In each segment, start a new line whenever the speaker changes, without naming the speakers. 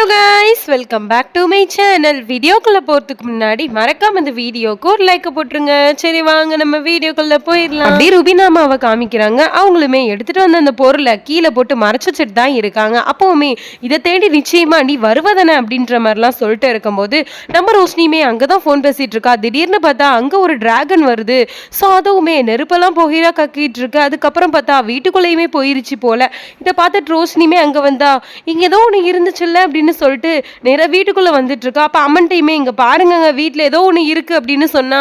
Hello guys welcome back to my channel வீடியோக்குள்ள போறதுக்கு முன்னாடி மறக்காம இந்த வீடியோக்கு ஒரு லைக் போட்டுருங்க. சரி வாங்க நம்ம வீடியோக்குள்ள போயிடலாம். அப்படியே ருபினாமா அவ காமிக்கிறாங்க. அவங்களுமே எடுத்துட்டு வந்த அந்த பொருளை கீழே போட்டு மறைச்சு வச்சுட்டு தான் இருக்காங்க. அப்போவுமே இதை தேடி நிச்சயமா நீ வருவதானே அப்படின்ற மாதிரிலாம் சொல்லிட்டு இருக்கும்போது நம்ம ரோஷினியுமே அங்கே தான் ஃபோன் பேசிட்டு இருக்கா. திடீர்னு பார்த்தா அங்கே ஒரு டிராகன் வருது. ஸோ அதுவுமே நெருப்பெல்லாம் புகையாக கக்கிட்டு இருக்கு. அதுக்கப்புறம் பார்த்தா வீட்டுக்குள்ளேயுமே போயிருச்சு போல. இதை பார்த்துட்டு ரோஷினியுமே அங்கே வந்தா இங்கே ஏதோ ஒன்று இருந்துச்சுல்ல அப்படின்னு சொல்லிட்டு நேராக வீட்டுக்குள்ள வந்துட்டு அப்போ அம்மன்ட்டையுமே இங்கே பாருங்கங்க வீட்டில் ஏதோ ஒன்று இருக்கு அப்படின்னு சொன்னா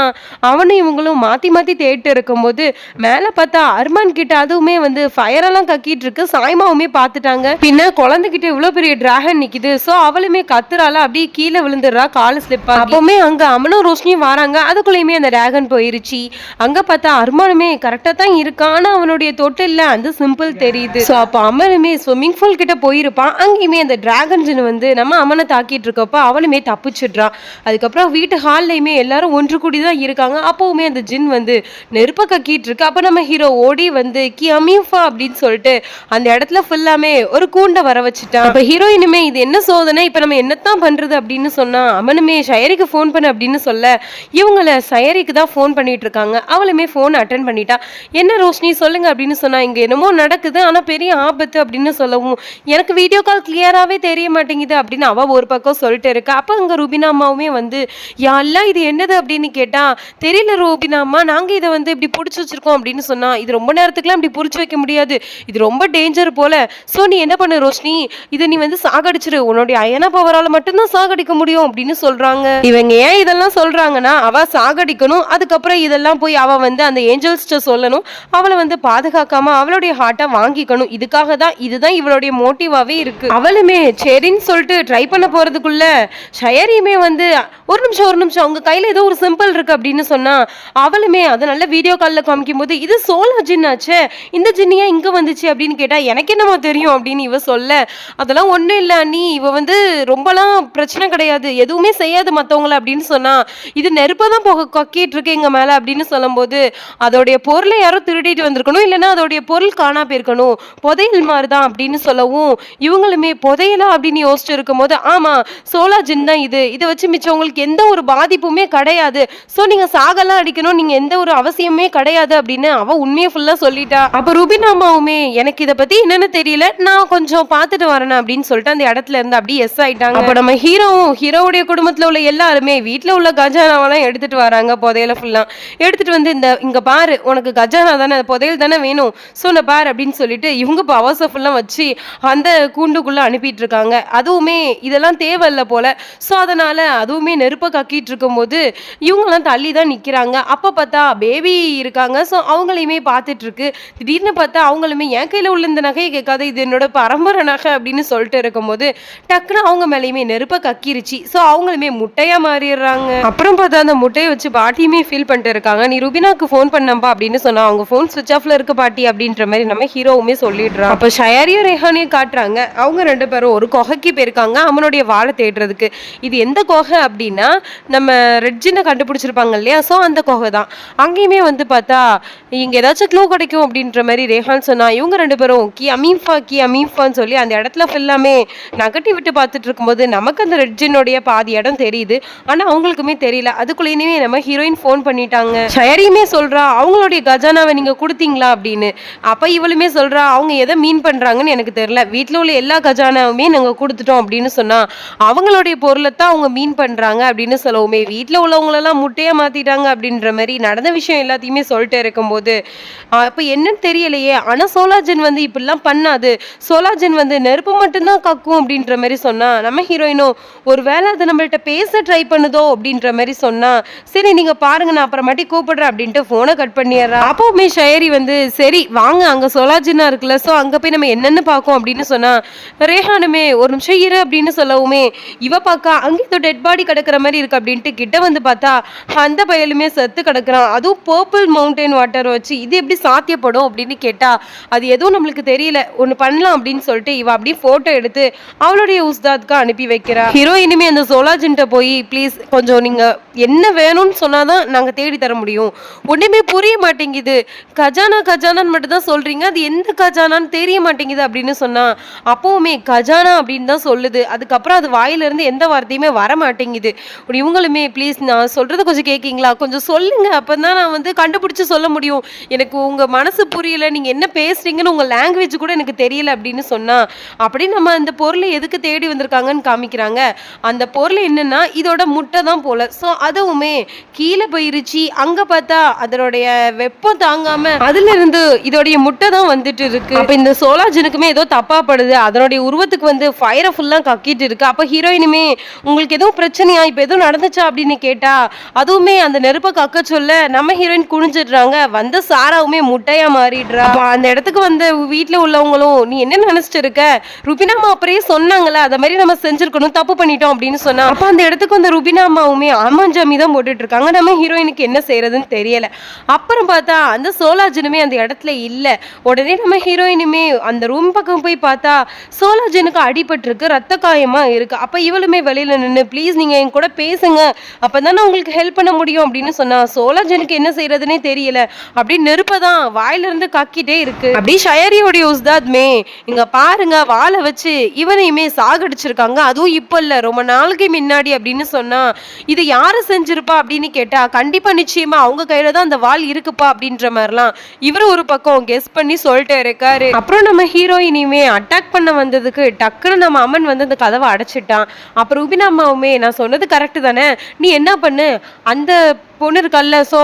அவனும் இவங்களும் மாற்றி மாற்றி தேடிட்டு இருக்கும்போது மேலே பார்த்தா அர்மான் கிட்ட அதுவுமே வந்து ஃபயரெல்லாம் கக்கிட்டு இருக்கு. சாய்மாவுமே பார்த்துட்டாங்க. பின்ன குழந்தைகிட்ட இவ்வளோ பெரிய டிராகன் நிற்கிது ஸோ அவளுமே கத்துறால அப்படியே கீழே விழுந்துடுறா காலை ஸ்லிப் அப்பவுமே அங்கே அம்மனும் ரோஷினியும் வராங்க. அதுக்குள்ளேயுமே அந்த டிராகன் போயிருச்சு. அங்கே பார்த்தா அர்மானுமே கரெக்டாக தான் இருக்கான் ஆனால் அவனுடைய தொட்டில்ல அந்த சிம்பிள் தெரியுது. ஸோ அப்போ அமனுமே ஸ்விம்மிங் பூல் கிட்ட போயிருப்பான். அங்கேயுமே அந்த டிராகன் ஜின் வந்து நம்ம அம்மனை தாக்கிட்டு இருக்கப்ப அவளுமே தப்பிச்சிடுறான் அதுக்கப்புறம் வீட்டு ஹால்லையுமே எல்லாரும் ஒன்று கூடி தான் இருக்காங்க. அப்பவுமே அந்த ஜின் வந்து நெருப்ப கக்கிட்டு இருக்கு. அப்போ நம்ம ஹீரோ ஓடி வந்து கி அமீஃபா அப்படின்னு சொல்லிட்டு அந்த இடத்துல ஃபுல்லாமே ஒரு கூண்டை வர வச்சுட்டான். அப்போ ஹீரோயினுமே இது என்ன சோதனை? இப்போ நம்ம என்னத்தான் பண்ணுறது அப்படின்னு சொன்னால் அவனுமே ஷயரிக்கு ஃபோன் பண்ணு அப்படின்னு சொல்ல இவங்கள சயரிக்கு தான் ஃபோன் பண்ணிட்டு இருக்காங்க. அவளுமே ஃபோன் அட்டன் பண்ணிட்டா. என்ன ரோஷினி சொல்லுங்க அப்படின்னு சொன்னா இங்கே என்னமோ நடக்குது. ஆனால் பெரிய ஆபத்து அப்படின்னு சொல்லவும் எனக்கு வீடியோ கால் கிளியராகவே தெரிய மாட்டேங்குது. அப்படின்னு அவள் ஒரு பக்கம் சொல்லிட்டு இருக்கா. அப்போ அங்கே ரூபினா அம்மாவுமே வந்து யாரெல்லாம் இது என்னது? அப்படின்னு கேட்டா தெரியல ரூபினா அம்மா நாங்கள் இதை வந்து இப்படி பிடிச்சி வச்சிருக்கோம் அப்படின்னு சொன்னா இது ரொம்ப நேரத்துக்குலாம் இப்படி பிடிச்சி வைக்க முடியாது. இது ரொம்ப டேஞ்சர் போல. ஸோ நீ என்ன பண்ணு ரோஷினி? இதை நீ வந்து சாகடிச்சிரு. உன்னுடைய அயன பவரால் மட்டும்தான் சாகடிக்க முடியும் அப்படின்னு சொல்கிறாங்க இவங்க ஏன் இதெல்லாம் சொல்றாங்கன்னா அவள் சாகடிக்கணும். அதுக்கப்புறம் இதெல்லாம் போய் அவள் வந்து அந்த ஏஞ்சல்ஸ்ட சொல்லணும். அவளை வந்து பாதுகாக்காம அவளுடைய ஹார்ட்டை வாங்கிக்கணும். இதுக்காக தான் இதுதான் இவளுடைய மோட்டிவாகவே இருக்கு. அவளுமே சரின்னு சொல்லிட்டு ட்ரை பண்ண போறதுக்குள்ள ஷயரியுமே வந்து ஒரு நிமிஷம் ஒரு நிமிஷம் அவங்க கையில ஏதோ ஒரு சிம்பிள் இருக்கு அப்படின்னு சொன்னா அவளுமே அதை நல்ல வீடியோ காலில் காமிக்கும் போது இது சோலா ஜின்னாச்சே இந்த ஜின்னியா இங்க வந்துச்சு அப்படின்னு கேட்டா எனக்கு என்னமோ தெரியும் அப்படின்னு இவ சொல்ல. அதெல்லாம் ஒண்ணும் இல்ல நீ இவ வந்து ரொம்பலாம் பிரச்சனை கிடையாது எதுவுமே செய்யாது மற்றவங்கள அப்படின்னு சொன்னா இது நெருப்பை தான் போக கொக்கிட்டு இருக்கு எங்கள் மேல அப்படின்னு சொல்லும்போது அதோடைய பொருளை யாரோ திருடிட்டு வந்திருக்கணும் இல்லைன்னா அதோடைய பொருள் காணா போயிருக்கணும் புதையல் மாதிரி தான் அப்படின்னு சொல்லவும் இவங்களுமே புதையலா அப்படின்னு யோசிச்சு இருக்கும்போது ஆமா சோலா ஜின் தான் இது. இதை வச்சு மிச்சம் உங்களுக்கு எந்த ஒரு பாதிப்புமே கிடையாது. ஸோ நீங்கள் சாகலாம் அடிக்கணும் நீங்கள் எந்த ஒரு அவசியமே கிடையாது அப்படின்னு அவள் உண்மையை ஃபுல்லாக சொல்லிட்டா. அப்போ ருபின் அம்மாவுமே எனக்கு இதை பற்றி என்னென்னு தெரியல நான் கொஞ்சம் பார்த்துட்டு வரேன் அப்படின்னு சொல்லிட்டு அந்த இடத்துல இருந்து அப்படியே எஸ் ஆயிட்டாங்க. அப்போ நம்ம ஹீரோவும் ஹீரோவுடைய குடும்பத்தில் உள்ள எல்லாருமே வீட்டில் உள்ள கஜானாவெல்லாம் எடுத்துட்டு வராங்க புதையில ஃபுல்லாக எடுத்துட்டு வந்து இந்த இங்கே பாரு உனக்கு கஜானா தானே புதையல் தானே வேணும். ஸோ நான் பாரு அப்படின்னு சொல்லிட்டு இவங்க பவர்ஸை ஃபுல்லாக வச்சு அந்த கூண்டுக்குள்ளே அனுப்பிட்டு இருக்காங்க. அதுவுமே இதெல்லாம் தேவையில்ல போல. ஸோ அதனால அதுவுமே நெருப்பை கக்கிட்டு இருக்கும்போது இவங்கெல்லாம் தள்ளி தான் நிற்கிறாங்க அப்போ பார்த்தா பேபி இருக்காங்க. ஸோ அவங்களையுமே பார்த்துட்டு இருக்கு. திடீர்னு பார்த்தா அவங்களுமே என் கையில் உள்ள இந்த நகையை கேட்காத இது என்னோட பரம்பரை நகை அப்படின்னு சொல்லிட்டு இருக்கும்போது டக்குன்னு அவங்க மேலேயுமே நெருப்பை கக்கிருச்சு. ஸோ அவங்களுமே முட்டையாக மாறிடுறாங்க. அப்புறம் பார்த்தா அந்த முட்டையை வச்சு பாட்டியுமே ஃபீல் பண்ணிட்டு இருக்காங்க. நீ ருபினாக்கு ஃபோன் பண்ணப்பா அப்படின்னு சொன்னா அவங்க ஃபோன் சுவிச் ஆஃப்ல இருக்க பாட்டி அப்படின்ற மாதிரி நம்ம ஹீரோவுமே சொல்லிடுறான். அப்போ ஷயாரியும் ரெஹானியும் காட்டுறாங்க. அவங்க ரெண்டு பேரும் ஒரு குகைக்கு போயிருக்காங்க அவனுடைய வாழை தேடுறதுக்கு. இது எந்த குகை அப்படின்னா நம்ம ரெட்ஜினை கண்டுபிடிச்சிருப்பாங்க இல்லையா? ஸோ அந்த குகை தான். அங்கேயுமே வந்து பார்த்தா இங்கே ஏதாச்சும் க்ளூ கிடைக்கும் அப்படின்ற மாதிரி ரேஹான் சொன்னால் இவங்க ரெண்டு பேரும் கி அமீஃபா கி அமீஃபான்னு சொல்லி அந்த இடத்துல ஃபுல்லாமே நகட்டி விட்டு பார்த்துட்டு இருக்கும்போது நமக்கு அந்த ரெட்ஜினுடைய பாதி இடம் தெரியுது. ஆனால் அவங்களுக்குமே தெரியல. அதுக்குள்ளேயுமே நம்ம ஹீரோயின் ஃபோன் பண்ணிட்டாங்க. ஷயரியுமே சொல்கிறா அவங்களுடைய கஜானாவை நீங்கள் கொடுத்தீங்களா? அப்படின்னு. அப்போ இவளுமே சொல்கிறா அவங்க எதை மீன் பண்ணுறாங்கன்னு எனக்கு தெரியல. வீட்டில் உள்ள எல்லா கஜானாவுமே நாங்கள் கொடுத்துட்டோம். அப்படின்னு சொன்னா அவங்களுடைய பொருளை தான் அவங்க மீன் பண்றாங்க அப்படின்னு சொல்லவுமே வீட்டில் உள்ளவங்களெல்லாம் முட்டையா மாத்திட்டாங்க அப்படின்ற மாதிரி நடந்த விஷயம் எல்லாத்தையுமே சொல்லிட்டு இருக்கும்போது அப்போ அப்ப என்னன்னு தெரியலையே ஆனா சோலாஜன் வந்து இப்படிலாம் பண்ணாது சோலாஜன் வந்து நெருப்பு மட்டும்தான் கக்கும் அப்படின்ற மாதிரி சொன்னா நம்ம ஹீரோயினும் ஒருவேளை அது நம்மள்ட்ட பேச ட்ரை பண்ணுதோ அப்படின்ற மாதிரி சொன்னா சரி நீங்க பாருங்க நான் அப்புறமாட்டி கூப்பிடுறேன் அப்படின்ட்டு போனை கட் பண்ணிடுறேன் அப்பவுமே ஷயரி வந்து சரி வாங்க அங்க சோலாஜினா இருக்குல்ல ஸோ அங்க போய் நம்ம என்னென்னு பார்க்கும் அப்படின்னு சொன்னா ரேஹானுமே ஒரு நிமிஷம் இரு அப்படின்னு சொல்லவுமே இவ பார்க்க அங்கே ஏதோ டெட் பாடி கிடக்கிற மாதிரி இருக்கு அப்படின்ட்டு கிட்ட வந்து பார்த்தா அந்த பயலுமே செத்து கிடக்குறான். அதுவும் பர்பிள் மவுண்டைன் வாட்டர் வச்சு இது எப்படி சாத்தியப்படும் அப்படின்னு கேட்டா அது எதுவும் நம்மளுக்கு தெரியல. ஒன்று பண்ணலாம் அப்படின்னு சொல்லிட்டு இவ அப்படியே போட்டோ எடுத்து அவளுடைய உஸ்தாத்க்கு அனுப்பி வைக்கிறா. ஹீரோயினுமே அந்த சோலாஜின்ட்ட போய் ப்ளீஸ் கொஞ்சம் நீங்க என்ன வேணும்னு சொன்னாதான் நாங்க தேடி தர முடியும். ஒண்ணுமே புரிய மாட்டேங்குது. கஜானா கஜானான்னு மட்டும் தான் சொல்றீங்க. அது எந்த கஜானான்னு தெரிய மாட்டேங்குது அப்படின்னு சொன்னா அப்பவுமே கஜானா அப்படின்னு தான் சொல்லுது. அதுக்கப்புறம் அது வாயிலிருந்து எந்த வார்த்தையுமே வர மாட்டேங்குது இவங்களுமே ப்ளீஸ் நான் சொல்கிறத கொஞ்சம் கேட்கிங்களா? கொஞ்சம் சொல்லுங்க. அப்பதான் நான் வந்து கண்டுபிடிச்சி சொல்ல முடியும். எனக்கு உங்கள் மனசு புரியல. நீங்கள் என்ன பேசுறீங்கன்னு உங்கள் லாங்குவேஜ் கூட எனக்கு தெரியல அப்படின்னு சொன்னால் அப்படி நம்ம அந்த பொருளை எதுக்கு தேடி வந்திருக்காங்கன்னு காமிக்கிறாங்க. அந்த பொருள் என்னென்னா இதோட முட்டை தான் போல. ஸோ அதுவுமே கீழே போயிருச்சு. அங்கே பார்த்தா அதனுடைய வெப்பம் தாங்காம அதுலேருந்து இதோடைய முட்டை தான் வந்துட்டு இருக்கு. அப்போ இந்த சோலாஜனுக்குமே ஏதோ தப்பாப்படுது அதனுடைய உருவத்துக்கு வந்து ஃபயரை ஃபுல்லாக கக்கிட்டு இருக்கு. அப்போ ஹீரோயினுமே உங்களுக்கு எதுவும் பிரச்சனையா? இப்போ எதுவும் நடந்துச்சா? அப்படின்னு கேட்டா அதுவுமே அந்த நெருப்பை கக்க சொல்ல நம்ம ஹீரோயின் குனிஞ்சிடுறாங்க. வந்த சாராவுமே முட்டையா மாறிடுறா. அந்த இடத்துக்கு வந்த வீட்டில் உள்ளவங்களும் நீ என்ன நினைச்சிட்டு இருக்க? ருபினாமா அப்படியே சொன்னாங்கல்ல அத மாதிரி நம்ம செஞ்சிருக்கணும் தப்பு பண்ணிட்டோம் அப்படின்னு சொன்னா. அப்ப அந்த இடத்துக்கு வந்த ருபினா அம்மாவுமே ஜாமி தான் போட்டுட்டு இருக்காங்க. நம்ம ஹீரோயினுக்கு என்ன செய்யறதுன்னு தெரியல. அப்புறம் பார்த்தா அந்த சோலாஜனுமே அந்த இடத்துல இல்ல. உடனே நம்ம ஹீரோயினுமே அந்த ரூம் பக்கம் போய் பார்த்தா சோலாஜனுக்கு அடிபட்டிருக்கு. ரத்த காயமா இருக்கு. அப்ப இவளுமே வெளியில நின்னு ப்ளீஸ் நீங்க என் கூட பேசுங்க. அப்பதானே உங்களுக்கு ஹெல்ப் பண்ண முடியும். அப்படின்னு சொன்னா சோலாஜனுக்கு என்ன செய்யறதுனே தெரியல. அப்படி நெருப்பதான் வாயில இருந்து கக்கிட்டே இருக்கு. அப்படி ஷயரியோடைய உஸ்தாத்மே இங்க பாருங்க வாழை வச்சு இவனையுமே சாகடிச்சிருக்காங்க. அதுவும் இப்ப இல்ல ரொம்ப நாளுக்கு முன்னாடி. அப்படின்னு சொன்னா இது யாரு செஞ்சிருப்பா? அப்படின்னு கேட்டா கண்டிப்பா நிச்சயமா அவங்க கையில தான் அந்த வாள் இருக்குப்பா. அப்படின்ற மாதிரிலாம் இவரு ஒரு பக்கம் கெஸ் பண்ணி சொல்லிட்டே இருக்காரு. அப்புறம் நம்ம ஹீரோயினியுமே அட்டாக் பண்ண வந்ததுக்கு டக்குன்னு நம்ம அம்மன் வந்து அந்த கதவை அடைச்சிட்டான். அப்புறம் உபினா அம்மாவுமே நான் சொன்னது கரெக்டு தானே? நீ என்ன பண்ணு? அந்த பொண்ணு இருக்கல்ல ஸோ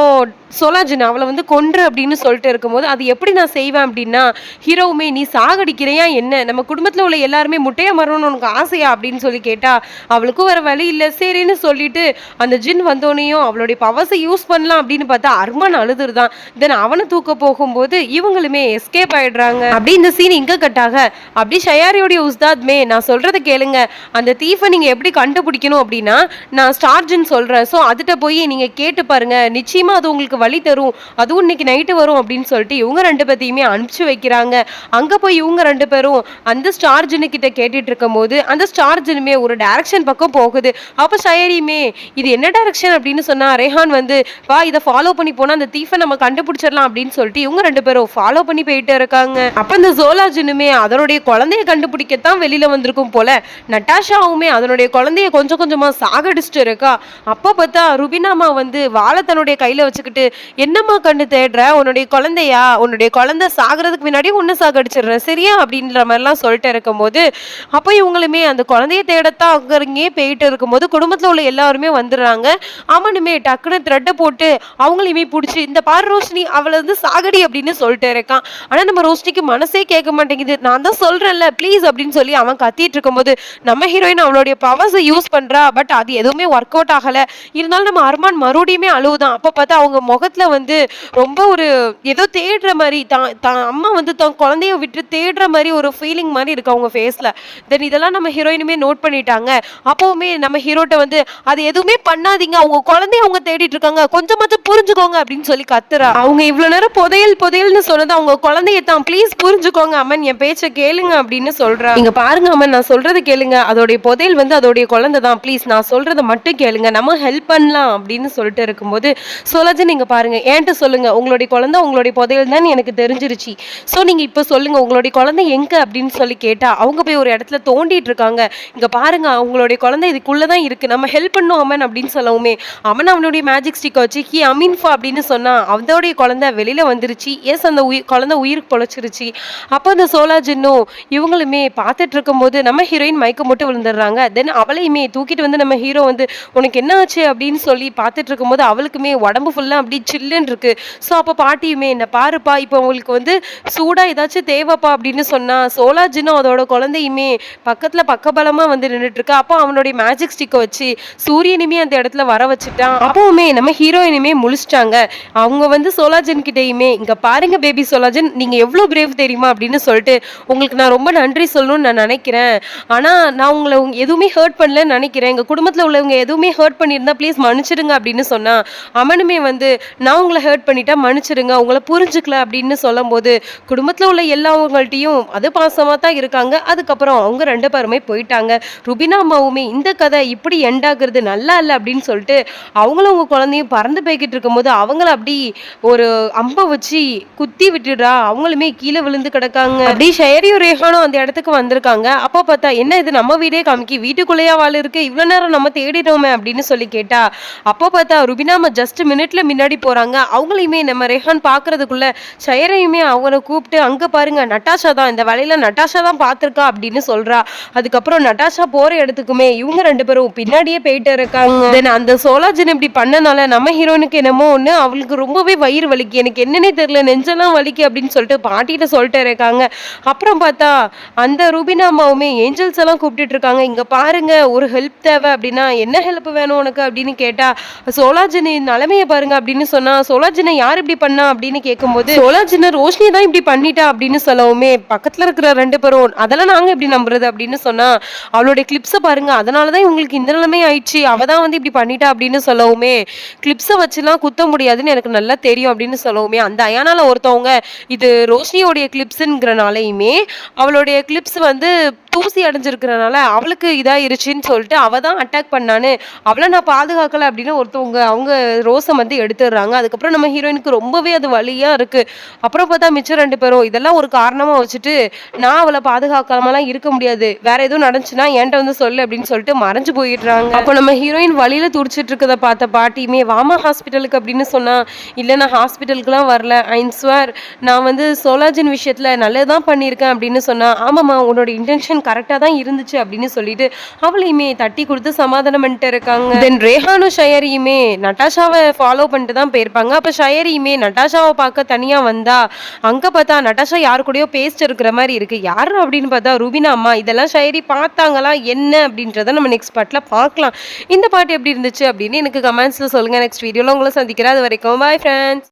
சொலாஜின் அவளை வந்து கொன்று அப்படின்னு சொல்லிட்டு இருக்கும்போது அது எப்படி நான் செய்வேன் அப்படின்னா ஹீரோவுமே நீ சாகடிக்கிறையா என்ன? நம்ம குடும்பத்தில் உள்ள எல்லாருமே முட்டையா மரணும்னு உனக்கு ஆசையா? அப்படின்னு சொல்லி கேட்டா அவளுக்கும் வேற வழி இல்லை சரின்னு சொல்லிட்டு அந்த ஜின் வந்தோடனையும் அவளுடைய பவர்ஸை யூஸ் பண்ணலாம் அப்படின்னு பார்த்தா அர்மான் அழுதுருதான். தென் அவனை தூக்க போகும்போது இவங்களுமே எஸ்கேப் ஆயிடுறாங்க. அப்படி இந்த சீன் இங்க கட்டாக அப்படி ஷயாரியோடைய உஸ்தாத்மே நான் சொல்றதை கேளுங்க. அந்த தீஃபை நீங்க எப்படி கண்டுபிடிக்கணும் அப்படின்னா நான் ஸ்டார்ஜின் சொல்றேன். ஸோ அதுகிட்ட போய் நீங்க கேட்டு பாருங்க நிச்சயமா அது உங்களுக்கு வழி தரும். அதுவும் இன்னைக்கு நைட்டு வரும் அப்படின்னு சொல்லிட்டு இவங்க ரெண்டு பேர்த்தையுமே அனுப்பிச்சு வைக்கிறாங்க. அங்க போய் இவங்க ரெண்டு பேரும் அந்த ஸ்டார்ஜினு கிட்ட கேட்டுட்டு இருக்கும்போது அந்த ஸ்டார்ஜினுமே ஒரு டைரக்ஷன் பக்கம் போகுது. அப்ப ஷயரியுமே இது என்ன டைரக்ஷன் அப்படின்னு சொன்னா ரேஹான் வந்து வா இதை ஃபாலோ பண்ணி போனா அந்த தீஃபை நம்ம கண்டுபிடிச்சிடலாம் அப்படின்னு சொல்லிட்டு இவங்க ரெண்டு பேரும் ஃபாலோ பண்ணி போயிட்டு இருக்காங்க. அப்ப இந்த ஜோலாஜினுமே அதனுடைய குழந்தைய கண்டுபிடிக்கத்தான் வெளியில வந்திருக்கும் போல நட்டாஷாவுமே அதனுடைய குழந்தைய கொஞ்சம் கொஞ்சமா சாகடிச்சிட்டு இருக்கா. அப்ப பார்த்தா ருபினாமா வந்து வாழை தன்னுடைய கையில வச்சுக்கிட்டு என்னம்மா கண்ணு தேடுற? உன்னுடைய குழந்தையா? உன்னுடைய குழந்தை சாகிறதுக்கு முன்னாடி ஒன்று சாகடிச்சிடுறேன். சரியா? அப்படின்ற மாதிரிலாம் சொல்லிட்டு இருக்கும்போது அப்போ இவங்களுமே அந்த குழந்தைய தேடத்தான் அங்க இங்கே போயிட்டு இருக்கும்போது குடும்பத்துல உள்ள எல்லாருமே வந்துடுறாங்க. அவனுமே டக்குன்னு த்ரெட்டை போட்டு அவங்களையுமே பிடிச்சி இந்த பாரு ரோஷினி அவளை வந்து சாகடி அப்படின்னு சொல்லிட்டு இருக்கான். ஆனா நம்ம ரோஷினிக்கு மனசே கேட்க மாட்டேங்குது. நான் தான் சொல்றேன்ல ப்ளீஸ் அப்படின்னு சொல்லி அவன் கத்திட்டு இருக்கும்போது நம்ம ஹீரோயின் அவளுடைய பவர்ஸை யூஸ் பண்றா பட் அது எதுவுமே ஒர்க் அவுட் ஆகல. இருந்தாலும் நம்ம அர்மான் மறுபடியுமே அழுவுதான். அப்போ பார்த்தா அவங்க முகத்தில் வந்து ரொம்ப ஒரு ஏதோ தேடுற மாதிரி தான் தான் அம்மா வந்து தன் குழந்தைய விட்டு தேடுற மாதிரி ஒரு ஃபீலிங் மாதிரி இருக்கு அவங்க ஃபேஸில் தென் இதெல்லாம் நம்ம ஹீரோயினுமே நோட் பண்ணிட்டாங்க. அப்போவுமே நம்ம ஹீரோட்ட வந்து அது எதுவுமே பண்ணாதீங்க. அவங்க குழந்தைய அவங்க தேடிட்டு இருக்காங்க. கொஞ்சமாச்சும் புரிஞ்சுக்கோங்க. அப்படின்னு சொல்லி கத்துறா. அவங்க இவ்வளோ நேரம் புதையல் புதையல்னு சொன்னது அவங்க குழந்தைய தான். ப்ளீஸ் புரிஞ்சுக்கோங்க அம்மன். என் பேச்சை கேளுங்க. அப்படின்னு சொல்றா. நீங்க பாருங்க அம்மன். நான் சொல்றது கேளுங்க. அதோடைய புதையல் வந்து அதோடைய குழந்தை தான். ப்ளீஸ் நான் சொல்றதை மட்டும் கேளுங்க. நம்ம ஹெல்ப் பண்ணலாம். அப்படின்னு சொல்லிட்டு இருக்கும்போது சோலாஜன் நீங்க பாருங்க ஏன்ட்டு சொல்லுங்க? உங்களுடைய குழந்தை உங்களுடைய புதையல் தான் எனக்கு தெரிஞ்சிருச்சு. ஸோ நீங்க இப்போ சொல்லுங்க உங்களுடைய குழந்தை எங்க? அப்படின்னு சொல்லி கேட்டா அவங்க போய் ஒரு இடத்துல தோண்டிட்டு இருக்காங்க. இங்க பாருங்க அவங்களுடைய குழந்தை இதுக்குள்ளதான் இருக்கு. நம்ம ஹெல்ப் பண்ணும் அமன் அப்படின்னு சொல்லவுமே அவன் அவனுடைய மேஜிக் ஸ்டிக் வச்சு ஹி அமீன்ஃபா அப்படின்னு சொன்னா அதோடைய குழந்தை வெளியில வந்துருச்சு. எஸ் அந்த உயிர் குழந்தை உயிருக்கு பொழைச்சிருச்சு. அப்போ அந்த சோலாஜின்னும் இவங்களுமே பார்த்துட்டு இருக்கும்போது நம்ம ஹீரோயின் மயக்கம் மட்டும் விழுந்துடுறாங்க. தென் அவளையுமே தூக்கிட்டு வந்து நம்ம ஹீரோ வந்து உனக்கு என்ன ஆச்சு? அப்படின்னு சொல்லி பார்த்துட்டு இருக்கும்போது அவளுக்குமே உடம்பு ஃபுல்லாக அப்படி சில்லுன்னு இருக்கு. ஸோ அப்போ பாட்டியுமே என்ன பாருப்பா இப்போ உங்களுக்கு வந்து சூடாக ஏதாச்சும் தேவைப்பா அப்படின்னு சொன்னா சோலாஜினும் அதோட குழந்தையுமே பக்கத்தில் பக்கபலமாக வந்து நின்றுட்டு இருக்கு அப்போ அவனுடைய மேஜிக் ஸ்டிக்கை வச்சு சூரியனுமே அந்த இடத்துல வர வச்சுட்டான் அப்போவுமே நம்ம ஹீரோயினுமே முழிச்சிட்டாங்க. அவங்க வந்து சோலாஜன் கிட்டேயுமே இங்கே பாருங்க பேபி சோலாஜன் நீங்கள் எவ்வளோ பிரேவ் தெரியுமா? அப்படின்னு சொல்லிட்டு உங்களுக்கு நான் ரொம்ப நன்றி சொல்லணும்னு நான் நினைக்கிறேன். ஆனால் நான் உங்களை எதுவுமே ஹர்ட் பண்ணலன்னு நினைக்கிறேன். எங்கள் குடும்பத்தில் உள்ளவங்க எதுவுமே ஹர்ட் பண்ணியிருந்தா ப்ளீஸ் மன்னிச்சிடுங்க அப்படின்னு சொன்னேன் சொன்னால் அவனுமே வந்து நான் உங்களை ஹர்ட் பண்ணிட்டா மன்னிச்சிருங்க உங்களை புரிஞ்சுக்கல அப்படின்னு சொல்லும்போது குடும்பத்தில் உள்ள எல்லாவங்கள்ட்டையும் அது பாசமாக தான் இருக்காங்க. அதுக்கப்புறம் அவங்க ரெண்டு பேருமே போயிட்டாங்க. ருபினா அம்மாவுமே இந்த கதை இப்படி எண்ட் ஆகுறது நல்லா இல்லை அப்படின்னு சொல்லிட்டு அவங்களும் உங்க குழந்தையும் பறந்து போய்கிட்டு இருக்கும்போது அவங்கள அப்படி ஒரு அம்பை வச்சு குத்தி விட்டுடுறா. அவங்களுமே கீழே விழுந்து கிடக்காங்க. அப்படி ஷேரியும் ரேஹானும் அந்த இடத்துக்கு வந்திருக்காங்க. அப்போ பார்த்தா என்ன இது? நம்ம வீடே காமிக்கி வீட்டுக்குள்ளேயே வாழ் இருக்கு? இவ்வளோ நேரம் நம்ம தேடிட்டோமே அப்படின்னு சொல்லி கேட்டா அப்போ பார்த்தா ருபினாம ஜஸ்ட் மினிட்ல முன்னாடி போறாங்க. அவங்களையுமே நம்ம ரெஹான் பாக்குறதுக்குள்ள ஷயரையுமே அவங்கள கூப்பிட்டு அங்க பாருங்க நட்டாஷா தான் இந்த வேலையில நட்டாஷா தான் பார்த்துருக்கா அப்படின்னு சொல்றா. அதுக்கப்புறம் நட்டாஷா போற இடத்துக்குமே இவங்க ரெண்டு பேரும் பின்னாடியே போயிட்டு இருக்காங்க. தென் அந்த சோலாஜன் இப்படி பண்ணனால நம்ம ஹீரோனுக்கு என்னமோ ஒண்ணு அவளுக்கு ரொம்பவே வயிறு வலிக்கு. எனக்கு என்னன்னே தெரியல நெஞ்செல்லாம் வலிக்கு அப்படின்னு சொல்லிட்டு பாட்டிகிட்ட சொல்லிட்டு இருக்காங்க. அப்புறம் பார்த்தா அந்த ரூபினாமாவுமே ஏஞ்சல்ஸ் எல்லாம் கூப்பிட்டுட்டு இருக்காங்க. இங்க பாருங்க ஒரு ஹெல்ப் தேவை அப்படின்னா என்ன ஹெல்ப் வேணும் உனக்கு? அப்படின்னு கேட்டா சோலாஜினி நிலைமையை பாருங்க அப்படின்னு சொன்னா சோலாஜினை யார் இப்படி பண்ணா அப்படின்னு கேட்கும்போது சோலாஜினை ரோஷினி தான் இப்படி பண்ணிட்டா அப்படின்னு சொல்லவுமே பக்கத்துல இருக்கிற ரெண்டு பேரும் அதெல்லாம் நாங்க எப்படி நம்புறது அப்படின்னு சொன்னா அவளுடைய கிளிப்ஸை பாருங்க அதனாலதான் இவங்களுக்கு இந்த நிலைமை ஆயிடுச்சு அவ தான் வந்து இப்படி பண்ணிட்டா அப்படின்னு சொல்லவுமே கிளிப்ஸை வச்சுலாம் குத்த முடியாதுன்னு எனக்கு நல்லா தெரியும் அப்படின்னு சொல்லவுமே அந்த அயானால ஒருத்தவங்க இது ரோஷினியோடைய கிளிப்ஸுங்கிறனாலையுமே அவளுடைய கிளிப்ஸ் வந்து தூசி அடைஞ்சிருக்கிறனால அவளுக்கு இதாயிருச்சுன்னு சொல்லிட்டு அவ தான் அட்டாக் பண்ணான்னு. அவளை நான் பாதுகாக்கல அப்படின்னு ஒருத்தவங்க அவங்க ரோஸை வந்து எடுத்துடுறாங்க. அதுக்கப்புறம் நம்ம ஹீரோயினுக்கு ரொம்பவே அது வலியா இருக்கு. அப்புறம் பார்த்தா மிச்சம் ரெண்டு பேரும் இதெல்லாம் ஒரு காரணமா வச்சுட்டு நான் அவளை பாதுகாக்காமலாம் இருக்க முடியாது. வேற எதுவும் நடந்துச்சுன்னா என்கிட்ட வந்து சொல்லு அப்படின்னு சொல்லிட்டு மறைஞ்சு போயிடுறாங்க. அப்போ நம்ம ஹீரோயின் வழியில துடிச்சிட்டு இருக்கதை பார்த்த பாட்டியுமே வாமா ஹாஸ்பிட்டலுக்கு அப்படின்னு சொன்னா இல்லை நான் ஹாஸ்பிட்டலுக்குலாம் வரல. ஐன்ஸ்வார் நான் வந்து சோலாஜின் விஷயத்துல நல்லதான் பண்ணியிருக்கேன் அப்படின்னு சொன்னா ஆமாம்மா உன்னோட இன்டென்ஷன் கரெக்டாக தான் இருந்துச்சு அப்படின்னு சொல்லிட்டு அவளையுமே தட்டி கொடுத்து சமாதானம் பண்ணிட்டு இருக்காங்க. தென் ரேஹானும் ஷயரியுமே நட்டாஷாவை ஃபாலோ பண்ணிட்டு தான் போயிருப்பாங்க. அப்போ ஷயரியுமே நட்டாஷாவை பார்க்க தனியாக வந்தா அங்கே பார்த்தா நட்டாஷா யார் கூடயோ பேசிட்டு இருக்கிற மாதிரி இருக்கு. யார் அப்படின்னு பார்த்தா ருபினா அம்மா. இதெல்லாம் ஷயரி பார்த்தாங்களா என்ன அப்படின்றத நம்ம நெக்ஸ்ட் பாட்டில் பார்க்கலாம். இந்த பாட்டு எப்படி இருந்துச்சு அப்படின்னு எனக்கு கமெண்ட்ஸில் சொல்லுங்கள் நெக்ஸ்ட் வீடியோவில் உங்களை சந்திக்கிறேன். அது வரைக்கும் பாய் ஃப்ரெண்ட்ஸ்